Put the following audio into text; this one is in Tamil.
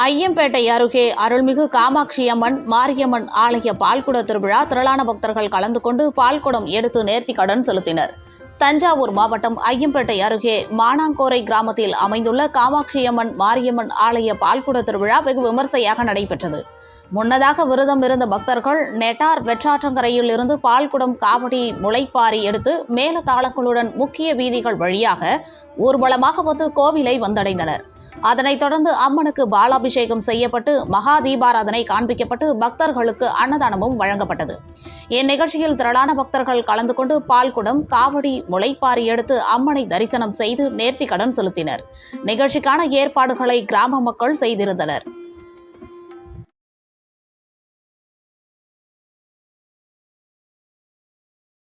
ஐயம்பேட்டை அருகே அருள்மிகு காமாட்சி அம்மன் மாரியம்மன் ஆலய பால்குட திருவிழா திரளான பக்தர்கள் கலந்து கொண்டு பால்குடம் எடுத்து நேர்த்தி கடன் செலுத்தினர். தஞ்சாவூர் மாவட்டம் ஐயம்பேட்டை அருகே மானாங்கோரை கிராமத்தில் அமைந்துள்ள காமாட்சியம்மன் மாரியம்மன் ஆலய பால்குட திருவிழா வெகு விமர்சையாக நடைபெற்றது. முன்னதாக விரதம் இருந்த பக்தர்கள் நெட்டார் வெற்றாற்றங்கரையில் இருந்து பால்குடம் காவடி முளைப்பாரி எடுத்து மேலதாளங்களுடன் முக்கிய வீதிகள் வழியாக ஊர்வலமாக வந்து கோவிலை வந்தடைந்தனர். அதனைத் தொடர்ந்து அம்மனுக்கு பாலாபிஷேகம் செய்யப்பட்டு மகா தீபாராதனை காண்பிக்கப்பட்டு பக்தர்களுக்கு அன்னதானமும் வழங்கப்பட்டது. இந்நிகழ்ச்சியில் திரளான பக்தர்கள் கலந்து கொண்டு பால்குடம் காவடி முளைப்பாரி எடுத்து அம்மனை தரிசனம் செய்து நேர்த்திக்கடன் செலுத்தினர். நிகழ்ச்சிக்கான ஏற்பாடுகளை கிராம மக்கள் செய்திருந்தனர்.